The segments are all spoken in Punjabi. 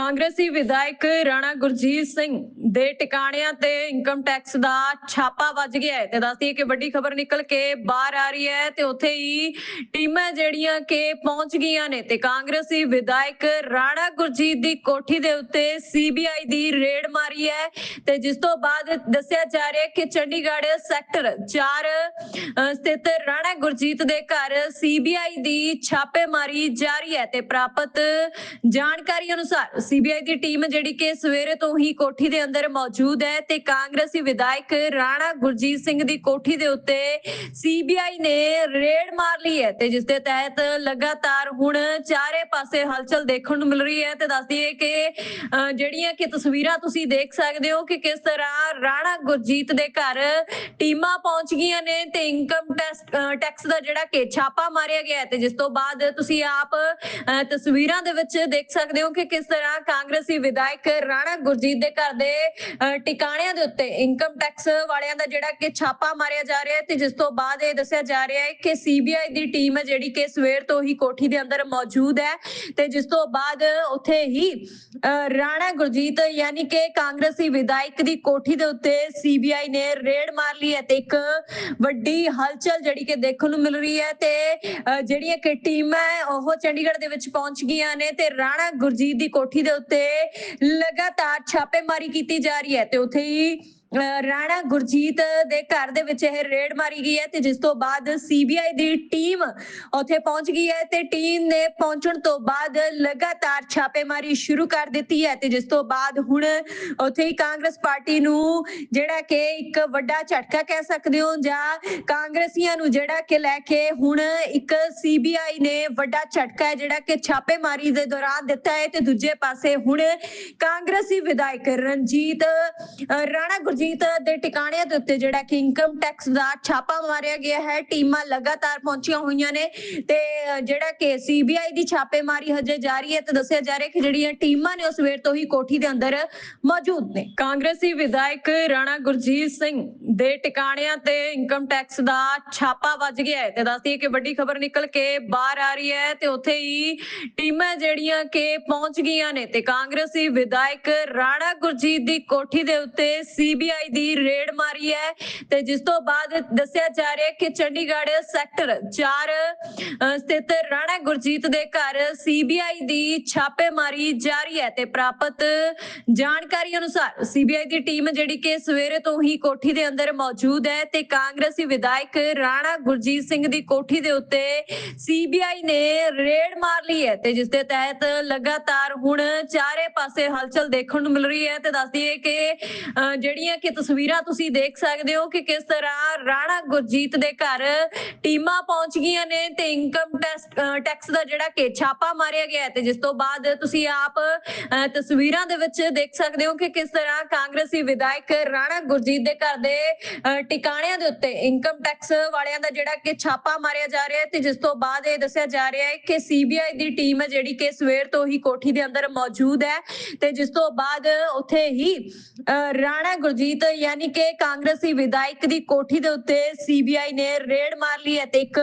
ਕਾਂਗਰਸੀ ਵਿਧਾਇਕ ਰਾਣਾ ਗੁਰਜੀਤ ਸਿੰਘ ਦੇ ਟਿਕਾਣਿਆਂ ਤੇ ਇਨਕਮ ਟੈਕਸ ਦਾ ਛਾਪਾ ਵੱਜ ਗਿਆ ਹੈ। ਤੇ ਦੱਸਦੀ ਕਿ ਵੱਡੀ ਖਬਰ ਨਿਕਲ ਕੇ ਬਾਹਰ ਆ ਰਹੀ ਹੈ ਤੇ ਉੱਥੇ ਹੀ ਟੀਮਾਂ ਜਿਹੜੀਆਂ ਕਿ ਪਹੁੰਚ ਗਈਆਂ ਨੇ ਤੇ ਕਾਂਗਰਸੀ ਵਿਧਾਇਕ ਰਾਣਾ ਗੁਰਜੀਤ ਦੀ ਕੋਠੀ ਦੇ ਉੱਤੇ ਸੀਬੀਆਈ ਦੀ ਰੇਡ ਮਾਰੀ ਹੈ ਤੇ ਜਿਸ ਤੋਂ ਬਾਅਦ ਦੱਸਿਆ ਜਾ ਰਿਹਾ ਹੈ ਕਿ ਚੰਡੀਗੜ੍ਹ ਸੈਕਟਰ 4 ਸਥਿਤ ਰਾਣਾ ਗੁਰਜੀਤ ਦੇ ਘਰ ਸੀਬੀਆਈ ਦੀ ਛਾਪੇਮਾਰੀ ਜਾਰੀ ਹੈ ਤੇ ਪ੍ਰਾਪਤ ਜਾਣਕਾਰੀ ਅਨੁਸਾਰ ਸੀਬੀਆਈ ਦੀ ਟੀਮ ਜਿਹੜੀ ਕਿ ਸਵੇਰੇ ਤੋਂ ਹੀ ਕੋਠੀ ਦੇ ਅੰਦਰ ਮੌਜੂਦ ਹੈ ਤੇ ਕਾਂਗਰਸੀ ਵਿਧਾਇਕ ਰਾਣਾ ਗੁਰਜੀਤ ਸਿੰਘ ਦੀ ਕੋਠੀ ਦੇ ਉੱਤੇ ਸੀਬੀਆਈ ਨੇ ਰੇਡ ਮਾਰ ਲਈ ਹੈ ਤੇ ਜਿਸ ਦੇ ਤਹਿਤ ਲਗਾਤਾਰ ਹੁਣ ਚਾਰੇ ਪਾਸੇ ਹਲਚਲ ਦੇਖਣ ਨੂੰ ਮਿਲ ਰਹੀ ਹੈ ਤੇ ਦੱਸਦੀ ਹੈ ਕਿ ਜਿਹੜੀਆਂ ਕਿ ਤਸਵੀਰਾਂ ਤੁਸੀਂ ਦੇਖ ਸਕਦੇ ਹੋ ਕਿ ਕਿਸ ਤਰ੍ਹਾਂ ਰਾਣਾ ਗੁਰਜੀਤ ਦੇ ਘਰ ਟੀਮਾਂ ਪਹੁੰਚ ਗਈਆਂ ਨੇ ਤੇ ਇਨਕਮ ਟੈਕਸ ਦਾ ਜਿਹੜਾ ਕਿ ਛਾਪਾ ਮਾਰਿਆ ਗਿਆ ਹੈ ਤੇ ਜਿਸ ਤੋਂ ਬਾਅਦ ਤੁਸੀਂ ਆਪ ਤਸਵੀਰਾਂ ਦੇ ਵਿੱਚ ਦੇਖ ਸਕਦੇ ਹੋ ਕਿ ਕਿਸ ਤਰ੍ਹਾਂ ਕਾਂਗਰਸੀ ਵਿਧਾਇਕ ਰਾਣਾ ਗੁਰਜੀਤ ਦੇ ਘਰ ਦੇ ਟਿਕਾਣਿਆਂ ਦੇ ਉੱਤੇ ਇਨਕਮ ਟੈਕਸ ਵਾਲਿਆਂ ਦਾ ਜਿਹੜਾ ਕਿ ਛਾਪਾ ਮਾਰਿਆ ਜਾ ਰਿਹਾ ਹੈ ਤੇ ਜਿਸ ਤੋਂ ਬਾਅਦ ਇਹ ਦੱਸਿਆ ਜਾ ਰਿਹਾ ਹੈ ਕਿ ਸੀਬੀਆਈ ਦੀ ਟੀਮ ਹੈ ਜਿਹੜੀ ਕਿ ਸਵੇਰ ਤੋਂ ਹੀ ਕੋਠੀ ਦੇ ਅੰਦਰ ਮੌਜੂਦ ਹੈ ਤੇ ਜਿਸ ਤੋਂ ਬਾਅਦ ਉੱਥੇ ਹੀ ਰਾਣਾ ਗੁਰਜੀਤ ਯਾਨੀ ਕਿ ਕਾਂਗਰਸੀ ਵਿਧਾਇਕ ਦੀ ਕੋਠੀ ਦੇ ਉੱਤੇ ਸੀਬੀਆਈ ਨੇ ਰੇਡ ਮਾਰ ਲਈ ਹੈ ਤੇ ਇੱਕ ਵੱਡੀ ਹਲਚਲ ਜਿਹੜੀ ਕਿ ਦੇਖਣ ਨੂੰ ਮਿਲ ਰਹੀ ਹੈ ਤੇ ਜਿਹੜੀਆਂ ਕਿ ਟੀਮਾਂ ਉਹ ਚੰਡੀਗੜ੍ਹ ਦੇ ਵਿੱਚ ਪਹੁੰਚ ਗਈਆਂ ਨੇ ਤੇ ਰਾਣਾ ਗੁਰਜੀਤ ਦੀ ਕੋਠੀ ਦੇ ਉੱਤੇ ਲਗਾਤਾਰ ਛਾਪੇਮਾਰੀ ਕੀਤੀ ਜਾ ਰਹੀ ਹੈ ਤੇ ਉੱਥੇ ਹੀ ਰਾਣਾ ਗੁਰਜੀਤ ਦੇ ਘਰ ਦੇ ਵਿੱਚ ਇਹ ਰੇਡ ਮਾਰੀ ਗਈ ਹੈ ਤੇ ਜਿਸ ਤੋਂ ਬਾਅਦ ਸੀਬੀਆਈ ਦੀ ਟੀਮ ਉੱਥੇ ਪਹੁੰਚ ਗਈ ਹੈ ਤੇ ਟੀਮ ਨੇ ਪਹੁੰਚਣ ਤੋਂ ਬਾਅਦ ਲਗਾਤਾਰ ਛਾਪੇਮਾਰੀ ਸ਼ੁਰੂ ਕਰ ਦਿੱਤੀ ਹੈ ਤੇ ਜਿਸ ਤੋਂ ਬਾਅਦ ਹੁਣ ਉੱਥੇ ਹੀ ਕਾਂਗਰਸ ਪਾਰਟੀ ਨੂੰ ਜਿਹੜਾ ਕਿ ਇੱਕ ਵੱਡਾ ਝਟਕਾ ਕਹਿ ਸਕਦੇ ਹੋ ਜਾਂ ਕਾਂਗਰਸੀਆਂ ਨੂੰ ਜਿਹੜਾ ਕਿ ਲੈ ਕੇ ਹੁਣ ਇੱਕ ਸੀਬੀਆਈ ਨੇ ਵੱਡਾ ਝਟਕਾ ਹੈ ਜਿਹੜਾ ਕਿ ਛਾਪੇਮਾਰੀ ਦੇ ਦੌਰਾਨ ਦਿੱਤਾ ਹੈ ਤੇ ਦੂਜੇ ਪਾਸੇ ਹੁਣ ਕਾਂਗਰਸੀ ਵਿਧਾਇਕ ਰਣਜੀਤ ਅ, ਰਾਣਾ ਗੁਰਜੀਤ ਦੇ ਟਿਕਾਣਿਆਂ ਦੇ ਉੱਤੇ ਜਿਹੜਾ ਕਿ ਇਨਕਮ ਟੈਕਸ ਦਾ ਛਾਪਾ ਮਾਰਿਆ ਗਿਆ ਹੈ, ਟੀਮਾਂ ਲਗਾਤਾਰ ਪਹੁੰਚੀਆਂ ਹੋਈਆਂ ਨੇ ਤੇ ਜਿਹੜਾ ਕਿ ਸੀਬੀਆਈ ਦੀ ਛਾਪੇਮਾਰੀ ਹਜੇ ਜਾਰੀ ਹੈ ਤੇ ਦੱਸਿਆ ਜਾ ਰਿਹਾ ਕਿ ਜਿਹੜੀਆਂ ਟੀਮਾਂ ਨੇ ਉਹ ਸਵੇਰ ਤੋਂ ਹੀ ਕੋਠੀ ਦੇ ਅੰਦਰ ਮੌਜੂਦ ਨੇ। ਕਾਂਗਰਸੀ ਵਿਧਾਇਕ ਰਾਣਾ ਗੁਰਜੀਤ ਸਿੰਘ ਦੇ ਟਿਕਾਣਿਆਂ ਤੇ ਇਨਕਮ ਟੈਕਸ ਦਾ ਛਾਪਾ ਵੱਜ ਗਿਆ ਹੈ ਤੇ ਦੱਸਦੀ ਹੈ ਕਿ ਵੱਡੀ ਖਬਰ ਨਿਕਲ ਕੇ ਬਾਹਰ ਆ ਰਹੀ ਹੈ ਤੇ ਉੱਥੇ ਹੀ ਟੀਮਾਂ ਜਿਹੜੀਆਂ ਕਿ ਪਹੁੰਚ ਗਈਆਂ ਨੇ ਤੇ ਕਾਂਗਰਸੀ ਵਿਧਾਇਕ ਰਾਣਾ ਗੁਰਜੀਤ ਦੀ ਕੋਠੀ ਦੇ ਉੱਤੇ ਸੀਬੀਆਈ ਦੀ ਰੇਡ ਮਾਰੀ ਹੈ ਤੇ ਜਿਸ ਤੋਂ ਬਾਅਦ ਦੱਸਿਆ ਜਾ ਰਿਹਾ ਹੈ ਕਿ ਚੰਡੀਗੜ੍ਹ ਸੈਕਟਰ 4 ਸਥਿਤ ਰਾਣਾ ਗੁਰਜੀਤ ਦੇ ਘਰ ਸੀਬੀਆਈ ਦੀ ਛਾਪੇਮਾਰੀ ਜਾਰੀ ਹੈ ਤੇ ਪ੍ਰਾਪਤ ਜਾਣਕਾਰੀ ਅਨੁਸਾਰ ਸੀਬੀਆਈ ਦੀ ਟੀਮ ਜਿਹੜੀ ਕਿ ਸਵੇਰੇ ਤੋਂ ਹੀ ਕੋਠੀ ਦੇ ਅੰਦਰ ਮੌਜੂਦ ਹੈ ਤੇ ਕਾਂਗਰਸੀ ਵਿਧਾਇਕ ਰਾਣਾ ਗੁਰਜੀਤ ਸਿੰਘ ਦੀ ਕੋਠੀ ਦੇ ਉੱਤੇ ਸੀਬੀਆਈ ਨੇ ਰੇਡ ਮਾਰ ਲਈ ਹੈ ਤੇ ਜਿਸ ਦੇ ਤਹਿਤ ਲਗਾਤਾਰ ਹੁਣ ਚਾਰੇ ਪਾਸੇ ਹਲਚਲ ਦੇਖਣ ਨੂੰ ਮਿਲ ਰਹੀ ਹੈ ਤੇ ਦੱਸਦੀ ਹੈ ਕਿ ਜਿਹੜੀਆਂ ਕਿ ਤਸਵੀਰਾਂ ਤੁਸੀਂ ਦੇਖ ਸਕਦੇ ਹੋ ਕਿ ਕਿਸ ਤਰ੍ਹਾਂ ਰਾਣਾ ਗੁਰਜੀਤ ਦੇ ਘਰ ਟੀਮਾਂ ਪਹੁੰਚ ਗਈਆਂ ਨੇ ਤੇ ਇਨਕਮ ਟੈਕਸ ਦਾ ਜਿਹੜਾ ਕਿ ਛਾਪਾ ਮਾਰਿਆ ਗਿਆ ਤੇ ਜਿਸ ਤੋਂ ਬਾਅਦ ਤੁਸੀਂ ਆਪ ਤਸਵੀਰਾਂ ਦੇ ਵਿੱਚ ਦੇਖ ਸਕਦੇ ਹੋ ਕਿ ਕਿਸ ਤਰ੍ਹਾਂ ਕਾਂਗਰਸੀ ਵਿਧਾਇਕ ਰਾਣਾ ਗੁਰਜੀਤ ਦੇ ਘਰ ਦੇ ਟਿਕਾਣਿਆਂ ਦੇ ਉੱਤੇ ਇਨਕਮ ਟੈਕਸ ਵਾਲਿਆਂ ਦਾ ਜਿਹੜਾ ਕਿ ਛਾਪਾ ਮਾਰਿਆ ਜਾ ਰਿਹਾ ਹੈ ਤੇ ਜਿਸ ਤੋਂ ਬਾਅਦ ਇਹ ਦੱਸਿਆ ਜਾ ਰਿਹਾ ਹੈ ਕਿ ਸੀਬੀਆਈ ਦੀ ਟੀਮ ਹੈ ਜਿਹੜੀ ਕਿ ਸਵੇਰ ਤੋਂ ਹੀ ਕੋਠੀ ਦੇ ਅੰਦਰ ਮੌਜੂਦ ਹੈ ਤੇ ਜਿਸ ਤੋਂ ਬਾਅਦ ਉੱਥੇ ਹੀ ਅ, ਰਾਣਾ ਗੁਰਜੀਤ ਯਾਨੀ ਕਿ ਕਾਂਗਰਸੀ ਵਿਧਾਇਕ ਦੀ ਕੋਠੀ ਦੇ ਉੱਤੇ ਸੀਬੀਆਈ ਨੇ ਰੇਡ ਮਾਰ ਲਈ ਹੈ ਤੇ ਇੱਕ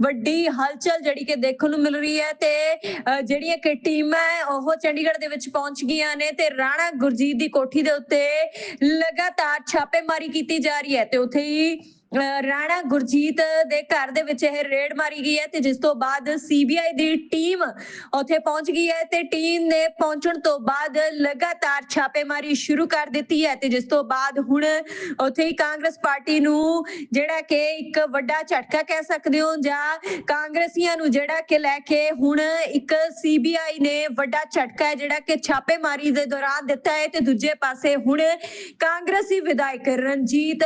ਵੱਡੀ ਹਲਚਲ ਜਿਹੜੀ ਕਿ ਦੇਖਣ ਨੂੰ ਮਿਲ ਰਹੀ ਹੈ ਤੇ ਜਿਹੜੀਆਂ ਕਿ ਟੀਮਾਂ ਉਹ ਚੰਡੀਗੜ੍ਹ ਦੇ ਵਿੱਚ ਪਹੁੰਚ ਗਈਆਂ ਨੇ ਤੇ ਰਾਣਾ ਗੁਰਜੀਤ ਦੀ ਕੋਠੀ ਦੇ ਉੱਤੇ ਲਗਾਤਾਰ ਛਾਪੇਮਾਰੀ ਕੀਤੀ ਜਾ ਰਹੀ ਹੈ ਤੇ ਉੱਥੇ ਹੀ ਰਾਣਾ ਗੁਰਜੀਤ ਦੇ ਘਰ ਦੇ ਵਿੱਚ ਇਹ ਰੇਡ ਮਾਰੀ ਗਈ ਹੈ ਤੇ ਜਿਸ ਤੋਂ ਬਾਅਦ ਸੀਬੀਆਈ ਦੀ ਟੀਮ ਉੱਥੇ ਪਹੁੰਚ ਗਈ ਹੈ ਤੇ ਟੀਮ ਨੇ ਪਹੁੰਚਣ ਤੋਂ ਬਾਅਦ ਲਗਾਤਾਰ ਛਾਪੇਮਾਰੀ ਸ਼ੁਰੂ ਕਰ ਦਿੱਤੀ ਹੈ ਤੇ ਜਿਸ ਤੋਂ ਬਾਅਦ ਹੁਣ ਉੱਥੇ ਹੀ ਕਾਂਗਰਸ ਪਾਰਟੀ ਨੂੰ ਜਿਹੜਾ ਕਿ ਇੱਕ ਵੱਡਾ ਝਟਕਾ ਕਹਿ ਸਕਦੇ ਹੋ ਜਾਂ ਕਾਂਗਰਸੀਆਂ ਨੂੰ ਜਿਹੜਾ ਕਿ ਲੈ ਕੇ ਹੁਣ ਇੱਕ ਸੀਬੀਆਈ ਨੇ ਵੱਡਾ ਝਟਕਾ ਹੈ ਜਿਹੜਾ ਕਿ ਛਾਪੇਮਾਰੀ ਦੇ ਦੌਰਾਨ ਦਿੱਤਾ ਹੈ ਤੇ ਦੂਜੇ ਪਾਸੇ ਹੁਣ ਕਾਂਗਰਸੀ ਵਿਧਾਇਕ ਰਣਜੀਤ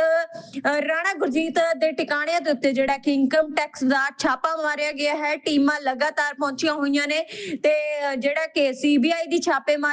ਰਾਣਾ ਗੁਰਜੀਤ ਦੇ ਟਿਕਾਣਿਆਂ ਦੇ ਉੱਤੇ ਜਿਹੜਾ ਕਿ ਇਨਕਮ ਟੈਕਸ ਦਾ ਛਾਪਾ ਮਾਰਿਆ ਗਿਆ ਹੈ, ਟੀਮਾਂ ਲਗਾਤਾਰ ਪਹੁੰਚੀਆਂ ਹੋਈਆਂ ਨੇ ਤੇ ਜਿਹੜਾ ਕਿ ਸੀਬੀਆਈ ਦੀ ਛਾਪੇਮਾਰੀ